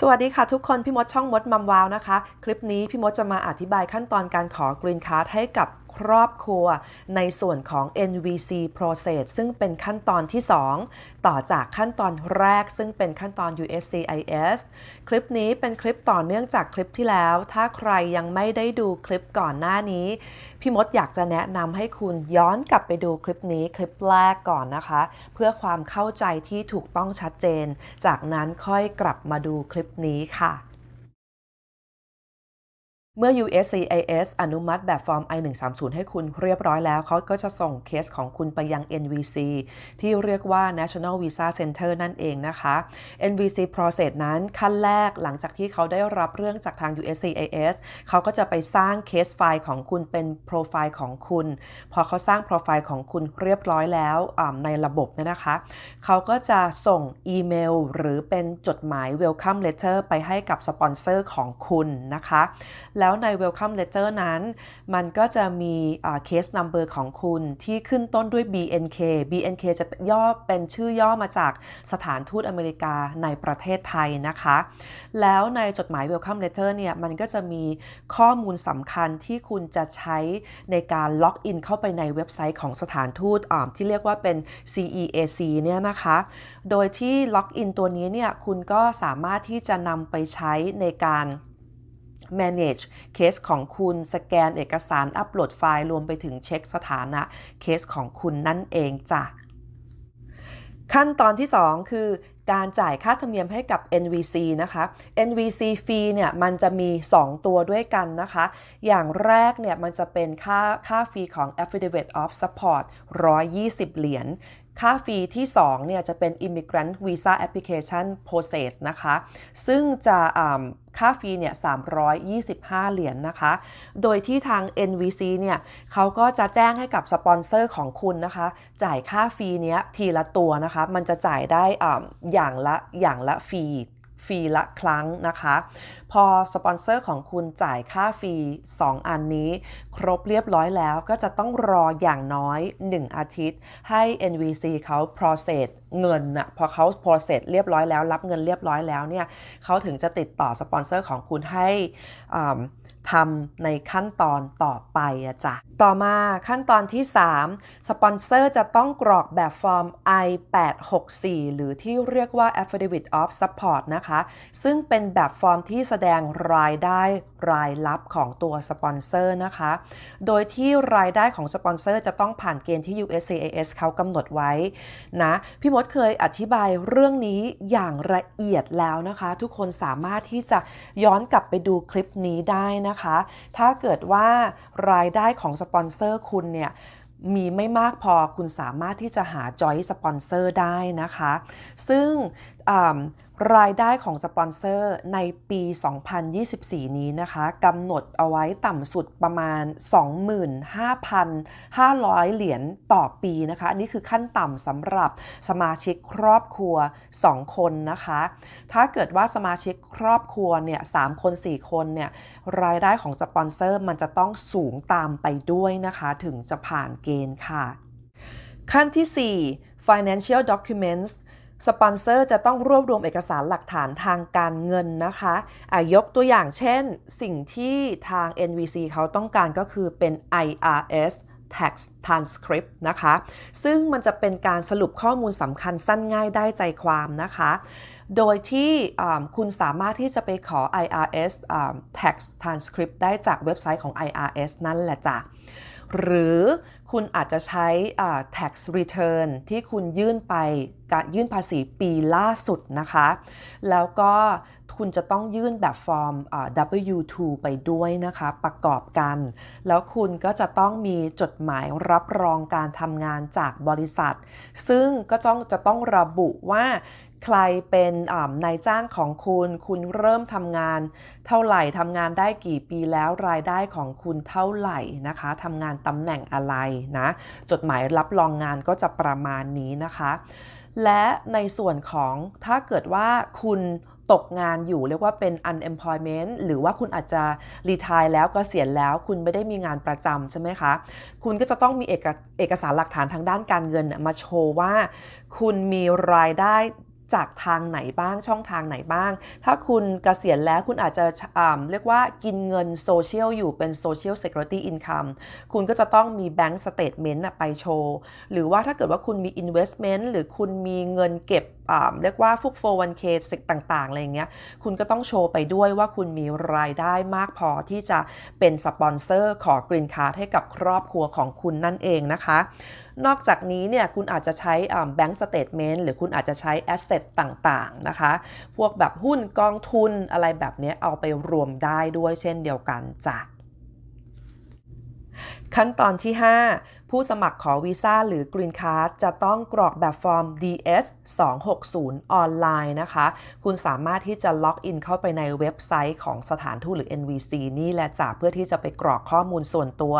สวัสดีค่ะทุกคนพี่มดช่องมดมัมวาวนะคะ คลิปนี้พี่มดจะมาอธิบายขั้นตอนการขอกรีนคาร์ดให้กับครอบครัว ในส่วนของ NVC process ซึ่งเป็นขั้นตอนที่ 2 ต่อจากขั้นตอนแรกซึ่งเป็นขั้นตอน USCIS คลิปนี้เป็นคลิปต่อเนื่องจากคลิปที่แล้ว ถ้าใครยังไม่ได้ดูคลิปก่อนหน้านี้ พี่มดอยากจะแนะนำให้คุณย้อนกลับไปดูคลิปนี้คลิปแรกก่อนนะคะ เพื่อความเข้าใจที่ถูกต้องชัดเจน จากนั้นค่อยกลับมาดูคลิปนี้ค่ะ เมื่อ USCIS อนุมัติแบบฟอร์ม I-130 ให้คุณเรียบร้อยแล้ว เขาก็จะส่งเคสของคุณไปยัง NVC ที่เรียกว่า National Visa Center นั่นเองนะคะ NVC process นั้นขั้นแรกหลังจากที่เขาได้รับเรื่องจากทาง USCIS เขาก็จะไปสร้างเคสไฟล์ของคุณเป็นโปรไฟล์ของคุณ พอเขาสร้างโปรไฟล์ของคุณเรียบร้อยแล้วในระบบเนี่ยนะคะ เขาก็จะส่งอีเมลหรือเป็นจดหมาย welcome letter ไปให้กับสปอนเซอร์ของคุณนะคะแล้วแล้วใน welcome letter นั้น มันก็จะมีเคส number ของคุณที่ขึ้นต้นด้วย BNK BNK จะย่อเป็นชื่อย่อมาจากสถานทูตอเมริกาในประเทศไทยนะคะ แล้วในจดหมาย welcome letter เนี่ย มันก็จะมีข้อมูลสำคัญที่คุณจะใช้ในการล็อกอินเข้าไปในเว็บไซต์ของสถานทูตที่เรียกว่าเป็น CEAC เนี่ยนะคะ โดยที่ล็อกอินตัวนี้เนี่ย คุณก็สามารถที่จะนำไปใช้ในการ manage เคสของคุณ สแกนเอกสารอัปโหลดไฟล์รวมไปถึงเช็คสถานะเคสของคุณนั่นเองจ้ะ ขั้นตอนที่ 2 คือการจ่ายค่าธรรมเนียมให้กับ NVC นะคะ NVC fee เนี่ยมันจะมี 2 ตัวด้วยกันนะคะ อย่างแรกเนี่ยมันจะเป็นค่าค่าฟรีของ Affidavit of Support 120 เหรียญ ค่าฟรีที่2เนี่ยจะเป็น Immigrant Visa Application Process นะคะ ซึ่งจะค่าฟรีเนี่ย 325 เหรียญนนะคะ โดยที่ทาง NVC เนี่ยเขาก็จะแจ้งให้กับสปอนเซอร์ของคุณนะคะ จ่ายค่าฟรีเนี้ยทีละตัวนะคะ มันจะจ่ายได้อย่างละอย่างละฟรี ฟรีละครั้งนะคะ พอสปอนเซอร์ของคุณจ่ายค่าฟรี 2 อันนี้ ครบเรียบร้อยแล้วก็จะต้องรออย่างน้อย 1 อาทิตย์ ให้ NVC เขา process เงินนะพอเขา process เรียบร้อยแล้ว รับเงินเรียบร้อยแล้วเนี่ยเขาถึงจะติดต่อสปอนเซอร์ของคุณให้ ทำในขั้นตอนต่อไปอะจ้ะต่อมาขั้นตอนที่ 3 สปอนเซอร์จะต้องกรอกแบบฟอร์ม I-864 หรือที่เรียกว่า Affidavit of Support นะคะ ซึ่งเป็นแบบฟอร์มที่แสดงรายได้รายรับของตัวสปอนเซอร์นะคะ โดยที่รายได้ของสปอนเซอร์จะต้องผ่านเกณฑ์ที่ USCIS เขากำหนดไว้นะ พี่มดเคยอธิบายเรื่องนี้อย่างละเอียดแล้วนะคะ ทุกคนสามารถที่จะย้อนกลับไปดูคลิปนี้ได้นะคะ ถ้าเกิดว่ารายได้ของสปอนเซอร์คุณเนี่ยมีไม่มากพอคุณสามารถที่จะหาจอยสปอนเซอร์ได้นะคะ ซึ่ง รายได้ของสปอนเซอร์ในปี 2024 นี้นะคะกำหนดเอาไว้ต่ำสุดประมาณ 25,500 เหรียญต่อปีนะคะ อันนี้คือขั้นต่ำสำหรับสมาชิกครอบครัว 2 คนนะคะ ถ้าเกิดว่าสมาชิกครอบครัวเนี่ย3คน 4 คนเนี่ยรายได้ของสปอนเซอร์มันจะต้องสูงตามไปด้วยนะคะ ถึงจะผ่านเกณฑ์ค่ะ ขั้นที่ 4 financial documents สปอนเซอร์จะต้องรวบรวมเอกสารหลักฐานทางการเงินนะคะะยกตัวอย่างเช่น สิ่งที่ทาง NVC เขาต้องการก็คือเป็น IRS tax transcript นะคะ ซึ่งมันจะเป็นการสรุปข้อมูลสำคัญสั้นง่ายได้ใจความนะคะ โดยที่คุณสามารถที่จะไปขอ IRS tax transcript ได้จากเว็บไซต์ของ IRS นั่นแหละจ้ะ หรือคุณอาจจะใช้ tax return ที่คุณยื่นไปการยื่นภาษีปีล่าสุดนะคะ แล้วก็ คุณจะต้องยื่นแบบฟอร์ม W2 ไปด้วยนะคะ ประกอบกัน แล้วคุณก็จะต้องมีจดหมายรับรองการทำงานจากบริษัท ซึ่งก็ต้องจะต้องระบุว่าใครเป็นนายจ้างของคุณ คุณเริ่มทำงาน เท่าไหร่ทำงานได้กี่ปีแล้วรายได้ของคุณเท่าไหร่นะคะทำงานตำแหน่งอะไรนะ จดหมายรับรองงานก็จะประมาณนี้นะคะ และในส่วนของถ้าเกิดว่าคุณ ตกงานอยู่เรียกว่าเป็น unemployment หรือว่าคุณอาจจะรีทายแล้วก็เสียแล้ว คุณไม่ได้มีงานประจำใช่ไหมคะ คุณก็จะต้องมีเอกเอกสารหลักฐานทางด้านการเงินมาโชว์ว่า คุณมีรายได้ จากทางไหนบ้างช่องทางไหนบ้าง ถ้าคุณเกษียณแล้วคุณอาจจะเรียกว่ากินเงินโซเชียลอยู่เป็น Social Security Income คุณก็จะต้องมี Bank Statement น่ะไปโชว์ หรือว่าถ้าเกิดว่าคุณมี Investment หรือคุณมีเงินเก็บเรียกว่าฟุก 401k สิ่งต่างๆ อะไรอย่างเงี้ย คุณก็ต้องโชว์ไปด้วยว่าคุณมีรายได้มากพอที่จะเป็นสปอนเซอร์ขอกรีนคาร์ดให้กับครอบครัวของคุณนั่นเองนะคะ นอกจากนี้เนี่ยคุณอาจจะใช้แบงก์สเตทเมนต์หรือคุณอาจจะใช้แอสเซทต่างๆนะคะ พวกแบบหุ้นกองทุนอะไรแบบนี้เอาไปรวมได้ด้วยเช่นเดียวกันจ้ะขั้นตอนที่ 5 ผู้สมัครขอวีซ่าหรือ Green Card จะต้องกรอกแบบฟอร์ม DS 260 ออนไลน์นะคะ คุณสามารถที่จะล็อกอินเข้าไปในเว็บไซต์ของสถานทูตหรือ NVC นี่แหละจ้ะเพื่อที่จะไปกรอกข้อมูลส่วนตัว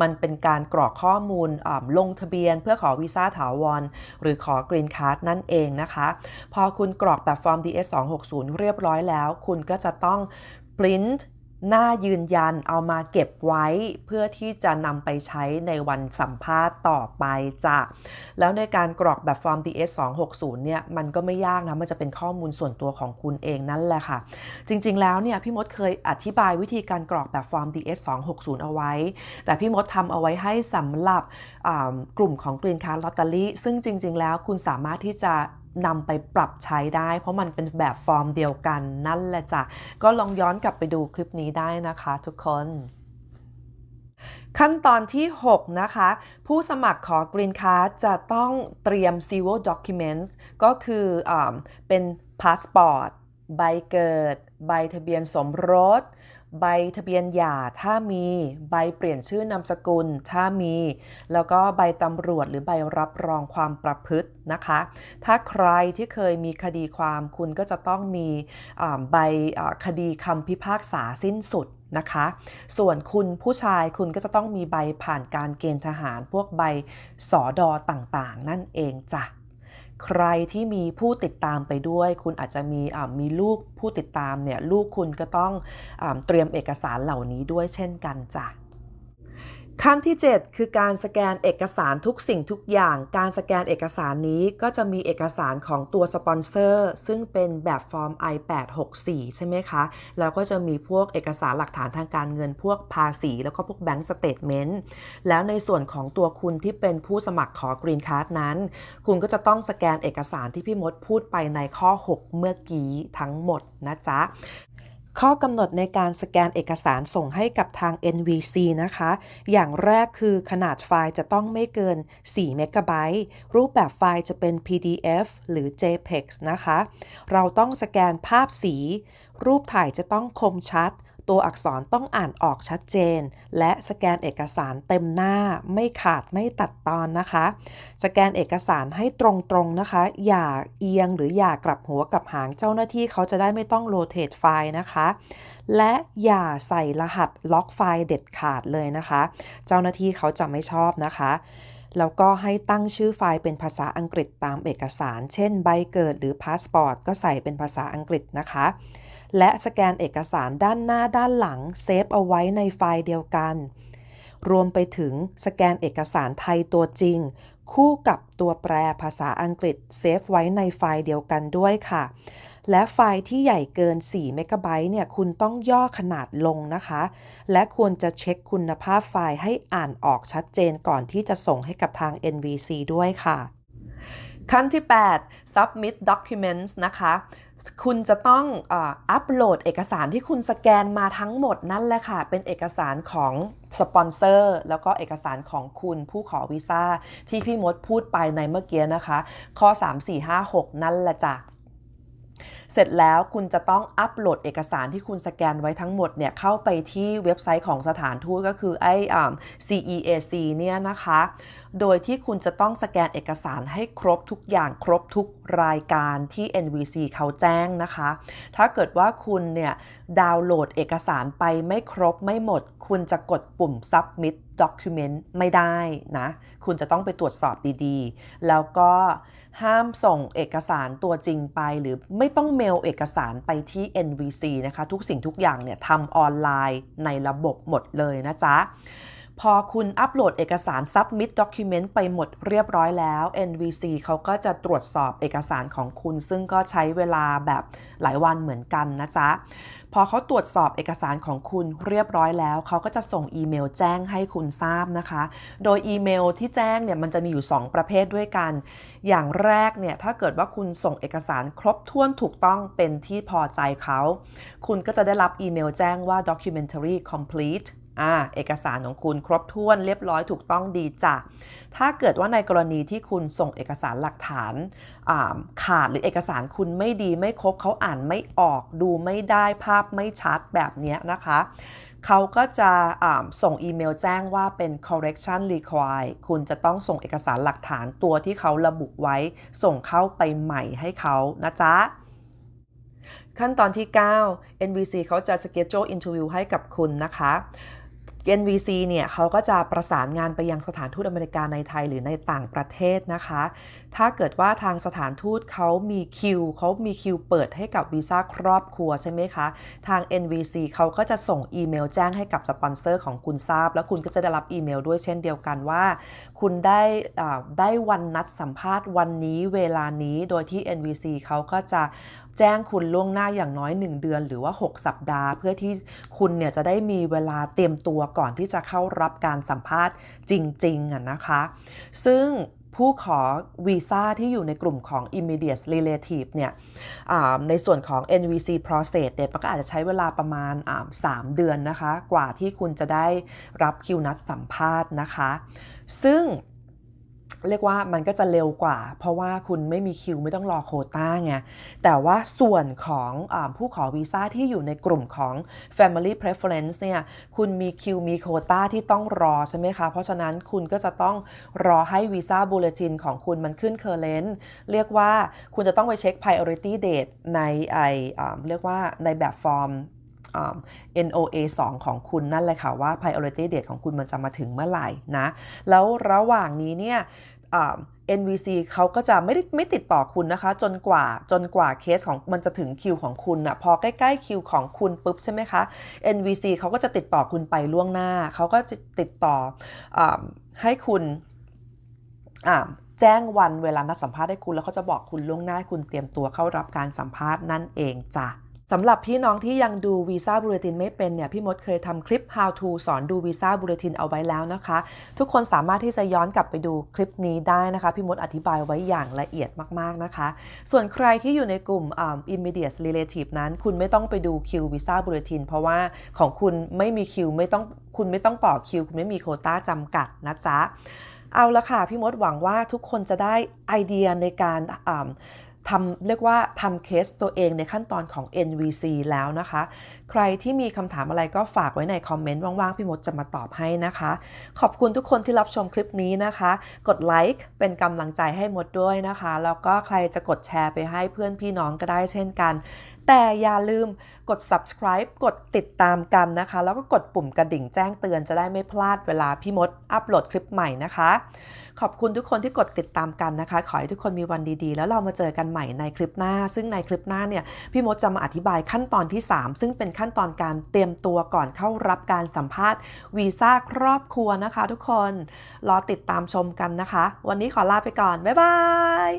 มันเป็นการกรอกข้อมูลลงทะเบียน เพื่อขอวีซ่าถาวร หรือขอ Green Card นั่นเองนะคะ พอคุณกรอกแบบฟอร์ม DS 260 เรียบร้อยแล้ว คุณก็จะต้อง print น้ายืนยันเอามาเก็บไว้เพื่อที่จะนำไปใช้ในวันสัมภาษณ์ต่อไปจ้ะแล้วในการกรอกแบบฟอร์ม DS 260เนี่ยมันก็ไม่ยากนะมันจะเป็นข้อมูลส่วนตัวของคุณเองนั่นแหละค่ะ จริง ๆ แล้วเนี่ยพี่มดเคยอธิบายวิธีการกรอกแบบฟอร์ม DS 260เอาไว้ แต่พี่มดทำเอาไว้ให้สำหรับกลุ่มของ Green Card Lottery ซึ่งจริง ๆ แล้วคุณสามารถที่จะ นำไปปรับใช้ได้ เพราะมันเป็นแบบฟอร์มเดียวกันนั่นแหละจ้ะ ก็ลองย้อนกลับไปดูคลิปนี้ได้นะคะทุกคนขั้นตอนที่ 6 นะคะ ผู้สมัครขอ Green Card จะต้องเตรียม Civil Documents ก็คืออเป็นพาสปอร์ตใบเกิด ใบทะเบียนสมรส ใบทะเบียนหย่าถ้ามี ใบเปลี่ยนชื่อนามสกุล ถ้ามี แล้วก็ใบตำรวจหรือใบรับรองความประพฤตินะคะ ถ้าใครที่เคยมีคดีความคุณก็จะต้องมีใบคดีคำพิพากษาสิ้นสุดนะคะ ส่วนคุณผู้ชายคุณก็จะต้องมีใบผ่านการเกณฑ์ทหารพวกใบสอดอต่างๆ นั่นเองจ้ะ ใครที่มีผู้ติดตามไปด้วย คุณอาจจะมีมีลูกผู้ติดตามเนี่ยลูกคุณก็ต้องอเตรียมเอกสารเหล่านี้ด้วยเช่นกันจ้ะ ขั้นที่ 7 คือการสแกนเอกสารทุกสิ่งทุกอย่าง การสแกนเอกสารนี้ก็จะมีเอกสารของตัวสปอนเซอร์ ซึ่งเป็นแบบฟอร์ม I864 ใช่ไหมคะ แล้วก็จะมีพวกเอกสารหลักฐานทางการเงินพวกภาษี แล้วก็พวกแบงก์สเตทเมนต์แล้วในส่วนของตัวคุณที่เป็นผู้สมัครขอกรีนการ์ดนั้น คุณก็จะต้องสแกนเอกสารที่พี่มดพูดไปในข้อ 6 เมื่อกี้ทั้งหมดนะจ๊ะ ข้อกำหนดในการสแกนเอกสารส่งให้กับทาง NVC นะคะ อย่างแรกคือขนาดไฟล์จะต้องไม่เกิน 4 เมกะไบต์รูปแบบไฟล์จะเป็น PDF หรือ JPEG นะคะ เราต้องสแกนภาพสี รูปถ่ายจะต้องคมชัด ตัวอักษรต้องอ่านออกชัดเจน และสแกนเอกสารเต็มหน้าไม่ขาดไม่ตัดตอนนะคะ สแกนเอกสารให้ตรงๆนะคะ อย่าเอียงหรืออย่ากลับหัวกลับหางเจ้าหน้าที่เขาจะได้ไม่ต้องโรเตทไฟล์นะคะ และอย่าใส่รหัสล็อกไฟล์เด็ดขาดเลยนะคะ เจ้าหน้าที่เขาจะไม่ชอบนะคะแล้วก็ให้ตั้งชื่อไฟล์เป็นภาษาอังกฤษตามเอกสาร เช่น ใบเกิดหรือพาสปอร์ตก็ใส่เป็นภาษาอังกฤษนะคะ และสแกนเอกสารด้านหน้าด้านหลังเซฟเอาไว้ในไฟล์เดียวกัน รวมไปถึงสแกนเอกสารไทยตัวจริง คู่กับตัวแปรภาษาอังกฤษเซฟไว้ในไฟล์เดียวกันด้วยค่ะ และไฟล์ที่ใหญ่เกิน 4 เมกะไบต์เนี่ยคุณต้องย่อขนาดลงนะคะ และควรจะเช็คคุณภาพไฟล์ให้อ่านออกชัดเจนก่อนที่จะส่งให้กับทาง NVC ด้วยค่ะขั้นที่ 8 submit documents นะคะ คุณจะต้องอัปโหลดเอกสารที่คุณสแกนมาทั้งหมดนั่นแหละค่ะ เป็นเอกสารของสปอนเซอร์แล้วก็เอกสารของคุณผู้ขอวีซ่าที่พี่มดพูดไปในเมื่อกี้นะคะ ข้อ 3 4 5 6 นั่นแหละจ้ะเสร็จแล้วคุณจะต้องอัปโหลดเอกสารที่คุณสแกนไว้ทั้งหมดเนี่ยเข้าไปที่เว็บไซต์ของสถานทูตก็คือไอ้ CEAC เนี่ยนะคะ โดยที่คุณจะต้องสแกนเอกสารให้ครบทุกอย่างครบทุกรายการที่ NVC เขาแจ้งนะคะ ถ้าเกิดว่าคุณเนี่ยดาวน์โหลดเอกสารไปไม่ครบไม่หมด คุณจะกดปุ่ม submit document ไม่ได้นะ คุณจะต้องไปตรวจสอบดีๆ แล้วก็ห้ามส่งเอกสารตัวจริงไป หรือไม่ต้องเมลเอกสารไปที่ NVC นะคะ ทุกสิ่งทุกอย่างเนี่ยทำออนไลน์ในระบบหมดเลยนะจ๊ะ พอคุณอัปโหลดเอกสาร Submit Document ไปหมดเรียบร้อยแล้ว NVC เขาก็จะตรวจสอบเอกสารของคุณ ซึ่งก็ใช้เวลาแบบหลายวันเหมือนกันนะจ๊ะ พอเขาตรวจสอบเอกสารของคุณเรียบร้อยแล้ว เขาก็จะส่งอีเมลแจ้งให้คุณทราบนะคะ โดยอีเมลที่แจ้งเนี่ยมันจะมีอยู่ 2 ประเภทด้วยกัน อย่างแรกเนี่ยถ้าเกิดว่าคุณส่งเอกสารครบถ้วนถูกต้องเป็นที่พอใจเขา คุณก็จะได้รับอีเมลแจ้งว่า documentary complete อ่าเอกสารของคุณครบถ้วนเรียบร้อยถูกต้องดีจ้ะ ถ้าเกิดว่าในกรณีที่คุณส่งเอกสารหลักฐานาขาดหรือเอกสารคุณไม่ดีไม่ครบเขาอ่านไม่ออกดูไม่ได้ภาพไม่ชัดแบบนี้นะคะเขาก็จะส่งอีเมลแจ้งว่าเป็น correction required คุณจะต้องส่งเอกสารหลักฐานตัวที่เขาระบุไว้ ส่งเข้าไปใหม่ให้เขานะจ๊ะขั้นตอนที่ 9 NVC เขาจะ schedule interview ให้กับคุณนะคะ NVC เนี่ยเขาก็จะประสานงานไปยังสถานทูตอเมริกาในไทยหรือในต่างประเทศนะคะ ถ้าเกิดว่าทางสถานทูตเขามีคิวเขามีคิวเปิดให้กับวีซ่าครอบครัวใช่ไหมคะ ทาง NVC เขาก็จะส่งอีเมลแจ้งให้กับสปอนเซอร์ของคุณทราบ แล้วคุณก็จะได้รับอีเมลด้วยเช่นเดียวกันว่า คุณได้ได้วันนัดสัมภาษณ์วันนี้เวลานี้โดยที่ NVC เขาก็จะ แจ้งคุณล่วงหน้าอย่างน้อย 1 เดือน หรือว่า 6 สัปดาห์ เพื่อที่คุณเนี่ยจะได้มีเวลาเตรียมตัวก่อนที่จะเข้ารับการสัมภาษณ์จริงๆอะนะคะ ซึ่งผู้ขอวีซ่าที่อยู่ในกลุ่มของ immediate relative เนี่ยในส่วนของ NVC process เนี่ยมันก็อาจจะใช้เวลาประมาณอ่า3เดือนนะคะ กว่าที่คุณจะได้รับคิวนัดสัมภาษณ์นะคะ ซึ่ง เรียกว่ามันก็จะเร็วกว่า เพราะว่าคุณไม่มีคิวไม่ต้องรอโคต้าไง แต่ว่าส่วนของอผู้ขอวีซ่าที่อยู่ในกลุ่มของ Family Preference เนี่ยคุณมีคิวมีโคต้าที่ต้องรอใช่ไหมคะ เพราะฉะนั้นคุณก็จะต้องรอให้วีซ่าบูเลตินของคุณมันขึ้นเคอร์เรนต์เรียกว่าคุณจะต้องไปเช็ค priority date ในไอเรียกว่าในแบบฟอร์ม NOA 2 ของคุณนั่นเลยค่ะว่า priority date ของคุณมันจะมาถึงเมื่อไหร่นะ แล้วระหว่างนี้เนี่ย NVC เขาก็จะไม่ได้ไม่ติดต่อคุณนะคะ จนกว่าจนกว่าเคสของมันจะถึงคิวของคุณอะพอใกล้ๆคิวของคุณปุ๊บใช่ไหมคะ NVC เขาก็จะติดต่อคุณไปล่วงหน้า เขาก็จะติดต่ออให้คุณแจ้งวันเวลานัดสัมภาษณ์ให้คุณแล้วเขาจะบอกคุณล่วงหน้าให้คุณเตรียมตัวเข้ารับการสัมภาษณ์นั่นเองจ้ะ สำหรับพี่น้องที่ยังดูวีซ่าบูเลตินไม่เป็นเนี่ยพี่มดเคยทำคลิป how to สอนดูวีซ่าบูเลตินเอาไว้แล้วนะคะ ทุกคนสามารถที่จะย้อนกลับไปดูคลิปนี้ได้นะคะ พี่มดอธิบายไว้อย่างละเอียดมากๆนะคะ ส่วนใครที่อยู่ในกลุ่ม immediate relative นั้น คุณไม่ต้องไปดูคิววีซ่าบูเลตินเพราะว่าของคุณไม่มีคิวไม่ต้องคุณไม่ต้องต่อคิว คุณไม่มีโคต้าจำกัดนะจ๊ะเอาละค่ะพี่มดหวังว่าทุกคนจะได้ไอเดียในการ ทำเรียกว่าทำเคสตัวเองในขั้นตอนของ NVC แล้วนะคะ ใครที่มีคำถามอะไรก็ฝากไว้ในคอมเมนต์ว่างๆ พี่มดจะมาตอบให้นะคะ ขอบคุณทุกคนที่รับชมคลิปนี้นะคะ กดไลค์เป็นกำลังใจให้มดด้วยนะคะ แล้วก็ใครจะกดแชร์ไปให้เพื่อนพี่น้องก็ได้เช่นกัน แต่อย่าลืมกด subscribe กดติดตามกันนะคะ แล้วก็กดปุ่มกระดิ่งแจ้งเตือนจะได้ไม่พลาดเวลาพี่มดอัปโหลดคลิปใหม่นะคะ ขอบคุณทุกคนที่กดติดตามกันนะคะ ขอให้ทุกคนมีวันดีๆ แล้วเรามาเจอกันใหม่ในคลิปหน้า ซึ่งในคลิปหน้าเนี่ยพี่มดจะมาอธิบายขั้นตอนที่ 3 ซึ่งเป็นขั้นตอนการเตรียมตัวก่อนเข้ารับการสัมภาษณ์วีซ่าครอบครัวนะคะ ทุกคนรอติดตามชมกันนะคะ วันนี้ขอลาไปก่อนบ๊ายบาย